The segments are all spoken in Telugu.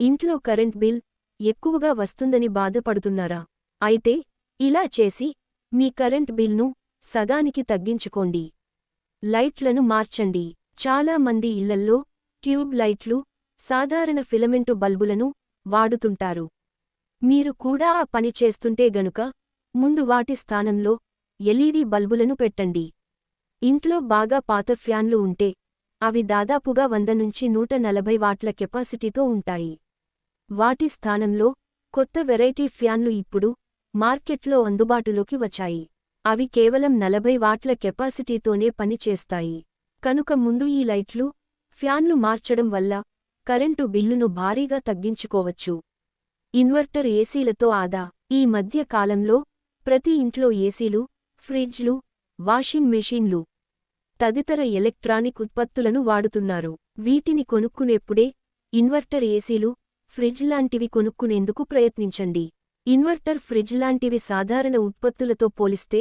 ఇంట్లో కరెంట్ బిల్ ఎక్కువగా వస్తుందని బాధపడుతున్నారా? అయితే ఇలా చేసి మీ కరెంట్ బిల్ను సగానికి తగ్గించుకోండి. లైట్లను మార్చండి. చాలా మంది ఇళ్ళల్లో ట్యూబ్ లైట్లు సాధారణ ఫిలమెంటు బల్బులను వాడుతుంటారు. మీరు కూడా ఆ పని చేస్తుంటే గనుక ముందు వాటి స్థానంలో ఎల్ఈడి బల్బులను పెట్టండి. ఇంట్లో బాగా పాత ఫ్యాన్లు ఉంటే అవి దాదాపుగా వంద నుంచి నూట నలభై వాట్ల కెపాసిటీతో ఉంటాయి. వాటి స్థానంలో కొత్త వెరైటీ ఫ్యాన్లు ఇప్పుడు మార్కెట్లో అందుబాటులోకి వచ్చాయి. అవి కేవలం నలభై వాట్ల కెపాసిటీతోనే పనిచేస్తాయి. కనుక ముందు ఈ లైట్లు ఫ్యాన్లు మార్చడం వల్ల కరెంటు బిల్లును భారీగా తగ్గించుకోవచ్చు. ఇన్వర్టర్ ఏసీలతో ఆదా. ఈ మధ్య కాలంలో ప్రతి ఇంట్లో ఏసీలు ఫ్రిడ్జ్లు వాషింగ్ మెషీన్లు తదితర ఎలక్ట్రానిక్ ఉత్పత్తులను వాడుతున్నారు. వీటిని కొనుక్కునేప్పుడే ఇన్వర్టర్ ఏసీలు ఫ్రిడ్జ్ లాంటివి కొనుక్కునేందుకు ప్రయత్నించండి. ఇన్వర్టర్ ఫ్రిడ్జ్ లాంటివి సాధారణ ఉత్పత్తులతో పోలిస్తే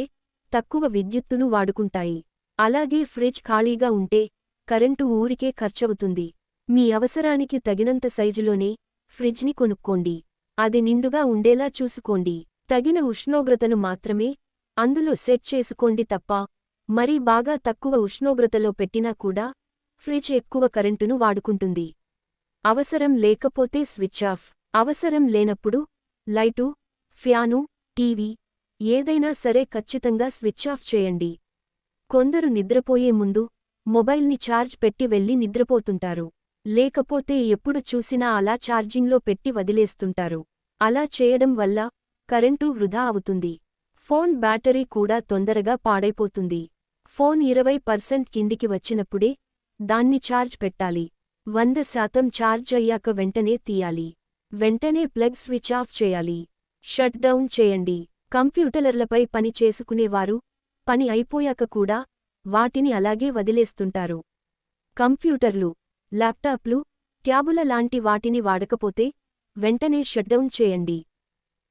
తక్కువ విద్యుత్తును వాడుకుంటాయి. అలాగే ఫ్రిడ్జ్ ఖాళీగా ఉంటే కరెంటు ఊరికే ఖర్చవుతుంది. మీ అవసరానికి తగినంత సైజులోనే ఫ్రిడ్జ్ని కొనుక్కోండి. అది నిండుగా ఉండేలా చూసుకోండి. తగిన ఉష్ణోగ్రతను మాత్రమే అందులో సెట్ చేసుకోండి తప్ప మరీ బాగా తక్కువ ఉష్ణోగ్రతలో పెట్టినా కూడా ఫ్రిడ్జ్ ఎక్కువ కరెంటును వాడుకుంటుంది. అవసరం లేకపోతే స్విచ్ ఆఫ్. అవసరం లేనప్పుడు లైటు ఫ్యాను టీవీ ఏదైనా సరే ఖచ్చితంగా స్విచ్ ఆఫ్ చేయండి. కొందరు నిద్రపోయే ముందు మొబైల్ని ఛార్జ్ పెట్టి వెళ్ళి నిద్రపోతుంటారు. లేకపోతే ఎప్పుడు చూసినా అలా ఛార్జింగ్లో పెట్టి వదిలేస్తుంటారు. అలా చేయడం వల్ల కరెంటు వృధా అవుతుంది. ఫోన్ బ్యాటరీ కూడా తొందరగా పాడైపోతుంది. ఫోన్ ఇరవై పర్సెంట్ కిందికి వచ్చినప్పుడే దాన్ని ఛార్జ్ పెట్టాలి. వంద శాతం ఛార్జ్ అయ్యాక వెంటనే తీయాలి. వెంటనే ప్లగ్ స్విచ్ ఆఫ్ చేయాలి. షట్ డౌన్ చేయండి. కంప్యూటర్లపై పని చేసుకునేవారు పని అయిపోయాక కూడా వాటిని అలాగే వదిలేస్తుంటారు. కంప్యూటర్లు ల్యాప్టాప్లు ట్యాబుల లాంటి వాటిని వాడకపోతే వెంటనే షట్డౌన్ చేయండి.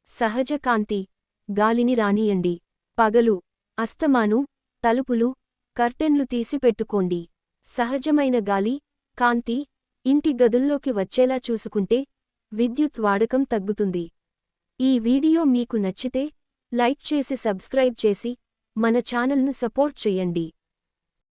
సహజ కాంతి గాలిని రానియండి. పగలు అస్తమాను తలుపులు కర్టెన్లు తీసిపెట్టుకోండి. సహజమైన గాలి కాంతి ఇంటి గదుల్లోకి వచ్చేలా చూసుకుంటే విద్యుత్ వాడకం తగ్గుతుంది. ఈ వీడియో మీకు నచ్చితే లైక్ చేసి సబ్స్క్రైబ్ చేసి మన ఛానల్ను సపోర్ట్ చెయ్యండి